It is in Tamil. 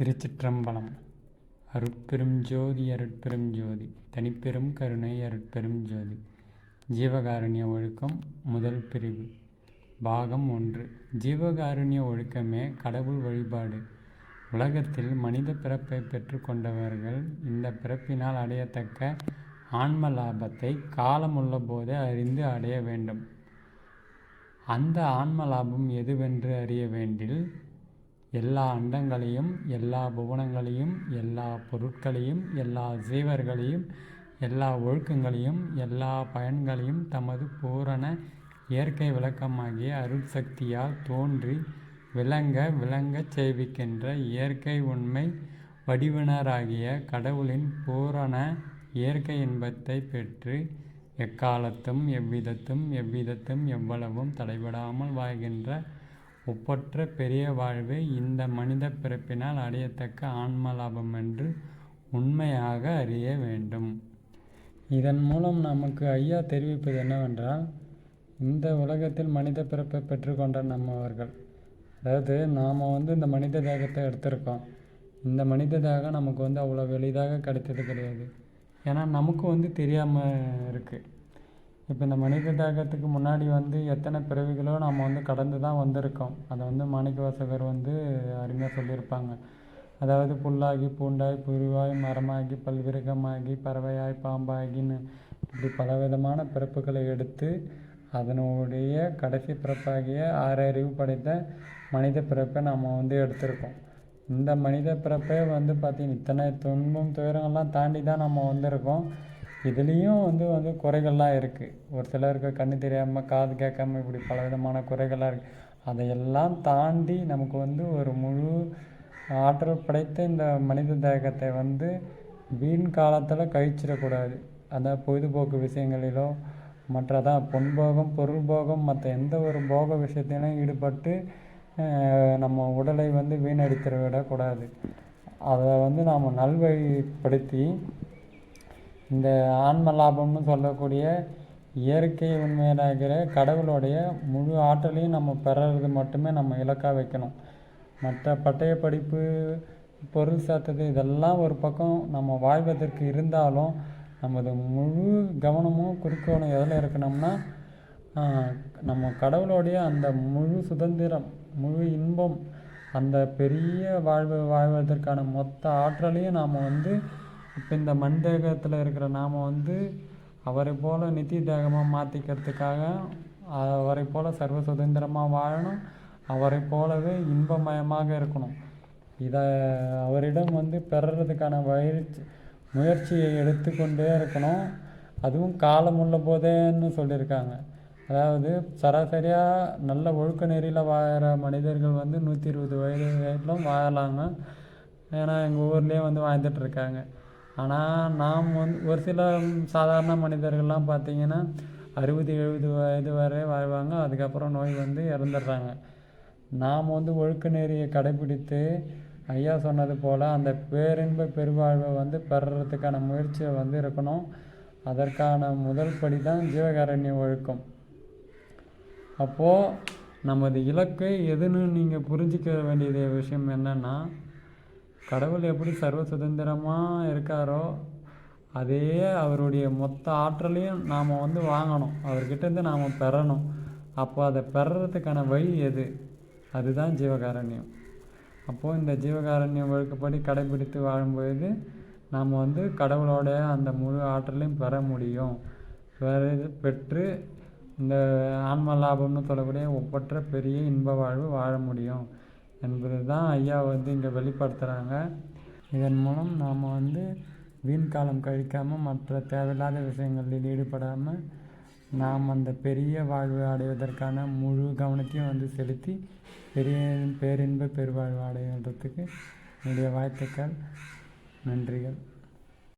திருச்சிற்றம்பலம். அருட்பெரும் ஜோதி அருட்பெரும் ஜோதி. தனிப்பெரும் கருணை அருட்பெரும் ஜோதி. ஜீவகாருண்ய ஒழுக்கம் முதல் பிரிவு. பாகம் ஒன்று. ஜீவகாருண்ய ஒழுக்கமே கடவுள் வழிபாடு. உலகத்தில் மனித பிறப்பை பெற்றுக்கொண்டவர்கள் இந்த பிறப்பினால் அடையத்தக்க ஆன்ம லாபத்தை காலமுள்ள போதே அறிந்து அடைய வேண்டும். அந்த ஆன்ம லாபம் எதுவென்று அறிய வேண்டில் எல்லா அண்டங்களையும் எல்லா புவனங்களையும் எல்லா பொருட்களையும் எல்லா ஜீவர்களையும் எல்லா ஒழுக்கங்களையும் எல்லா பயன்களையும் தமது பூரண இயற்கை விளக்கமாகிய அருட்சக்தியால் தோன்றி விளங்க விளங்கச் செய்விக்கின்ற இயற்கை உண்மை வடிவினராகிய கடவுளின் பூரண இயற்கை இன்பத்தை பெற்று எக்காலத்தும் எவ்விதத்தும் எவ்விதத்தும் எவ்வளவும் தடைபடாமல் வாழ்கின்ற ஒப்பற்ற பெரிய வாழ்வே இந்த மனித பிறப்பினால் அடையத்தக்க ஆன்ம லாபம் என்று உண்மையாக அறிய வேண்டும். இதன் மூலம் நமக்கு ஐயா தெரிவிப்பது என்னவென்றால் இந்த உலகத்தில் மனித பிறப்பை பெற்றுக்கொண்ட நம்மவர்கள் அதாவது நாம் வந்து இந்த மனித தேகத்தை எடுத்திருக்கோம். இந்த மனித தேகம் நமக்கு வந்து அவ்வளோ எளிதாக கிடைத்தது கிடையாது. ஏன்னா நமக்கு வந்து தெரியாமல் இருக்குது இப்போ இந்த மனித தேகத்துக்கு முன்னாடி வந்து எத்தனை பிறவிகளோ நாம் வந்து கடந்து தான் வந்திருக்கோம். அதை வந்து மாணிக்க வாசகர் வந்து அருமையாக சொல்லியிருப்பாங்க. அதாவது புல்லாகி பூண்டாய் புரிவாய் மரமாகி பல்விருகமாகி பறவையாய் பாம்பாகின்னு இப்படி பலவிதமான பிறப்புகளை எடுத்து அதனுடைய கடைசி பிறப்பாகிய ஆறறிவு படைத்த மனித பிறப்பை நம்ம வந்து எடுத்திருக்கோம். இந்த மனித பிறப்பே வந்து பார்த்திங்கன்னா இத்தனை துன்பம் துயரங்கள்லாம் தாண்டி தான் நம்ம வந்திருக்கோம். இதுலேயும் வந்து வந்து குறைகள்லாம் இருக்குது ஒரு சிலருக்கு கண்ணு தெரியாமல் காது கேட்காம இப்படி பல விதமான குறைகள்லாம் இருக்குது அதையெல்லாம் தாண்டி நமக்கு வந்து ஒரு முழு ஆற்றல் படைத்த இந்த மனித தேகத்தை வந்து வீண் காலத்தில் கழிச்சிடக்கூடாது. அந்த பொழுதுபோக்கு விஷயங்களிலோ மற்றதான் பொன்போகம் பொருள் போகம் மற்ற எந்த ஒரு போக விஷயத்திலும் ஈடுபட்டு நம்ம உடலை வந்து வீணடித்திட விடக்கூடாது. அதை வந்து நாம் நல்வழிப்படுத்தி இந்த ஆன்ம லாபம்னு சொல்லக்கூடிய இயற்கை உண்மையாகிற கடவுளுடைய முழு ஆற்றலையும் நம்ம பெறது மட்டுமே நம்ம இலக்காக வைக்கணும். மற்ற பட்டய படிப்பு பொருள் சாத்தது இதெல்லாம் ஒரு பக்கம் நம்ம வாழ்வதற்கு இருந்தாலும் நமது முழு கவனமும் குறிக்கோளும் எதில் இருக்கணும்னா நம்ம கடவுளுடைய அந்த முழு சுதந்திரம் முழு இன்பம் அந்த பெரிய வாழ்வு வாழ்வதற்கான மொத்த ஆற்றலையும் நாம் வந்து இப்போ இந்த மண் தேகத்தில் இருக்கிற நாம் வந்து அவரை போல் நித்தி தேகமாக மாற்றிக்கிறதுக்காக அவரை போல் சர்வ சுதந்திரமாக வாழணும். அவரை போலவே இன்பமயமாக இருக்கணும். இதை அவரிடம் வந்து பெறுறதுக்கான பயிற்சி முயற்சியை எடுத்துக்கொண்டே இருக்கணும். அதுவும் காலம் உள்ள போதேன்னு சொல்லியிருக்காங்க. அதாவது சராசரியாக நல்ல ஒழுக்க நெறியில் வாழற மனிதர்கள் வந்து நூற்றி இருபது வயது வயதிலும் வாழலாங்க. ஏன்னா எங்கள் ஊர்லேயே வந்து வாழ்ந்துட்டுருக்காங்க ஆனால் நாம் வந்து ஒரு சில சாதாரண மனிதர்கள்லாம் பார்த்திங்கன்னா அறுபது எழுபது வயது வரை வாழ்வாங்க அதுக்கப்புறம் நோய் வந்து இறந்துடுறாங்க. நாம் வந்து ஒழுக்க நெறியை கடைபிடித்து ஐயா சொன்னது போல் அந்த பேரின்ப பெருவாழ்வை வந்து பெறுறதுக்கான முயற்சியை வந்து இருக்கணும். அதற்கான முதல் படி தான் ஜீவகாரண்ய ஒழுக்கம். அப்போது நமது இலக்கு எதுன்னு நீங்கள் புரிஞ்சிக்க வேண்டிய விஷயம் என்னென்னா கடவுள் எப்படி சர்வ சுதந்திரமாக இருக்காரோ அதே அவருடைய மொத்த ஆற்றலையும் நாம் வந்து வாங்கணும். அவர்கிட்டேருந்து நாம் பெறணும். அப்போ அதை பெறறதுக்கான வழி எது? அதுதான் ஜீவகாரண்யம். அப்போது இந்த ஜீவகாரண்யம் ஒழுக்கப்படி கடைபிடித்து வாழும்பொழுது நாம் வந்து கடவுளோட அந்த முழு ஆற்றலையும் பெற முடியும். பெற்று இந்த ஆன்ம லாபம்னு சொல்லக்கூடிய ஒப்பற்ற பெரிய இன்ப வாழ்வு வாழ முடியும். என்பது தான் ஐயா வந்து இங்கே வெளிப்படுத்துகிறாங்க இதன் மூலம் நாம் வந்து வீண் காலம் கழிக்காமல் மற்ற தேவையில்லாத விஷயங்களில் ஈடுபடாமல் நாம் அந்த பெரிய வாழ்வு அடைவதற்கான முழு கவனத்தையும் வந்து செலுத்தி பெரிய பேரின்ப பெருவாழ்வு அடைகிறதுக்கு என்னுடைய வாழ்த்துக்கள் நன்றிகள்.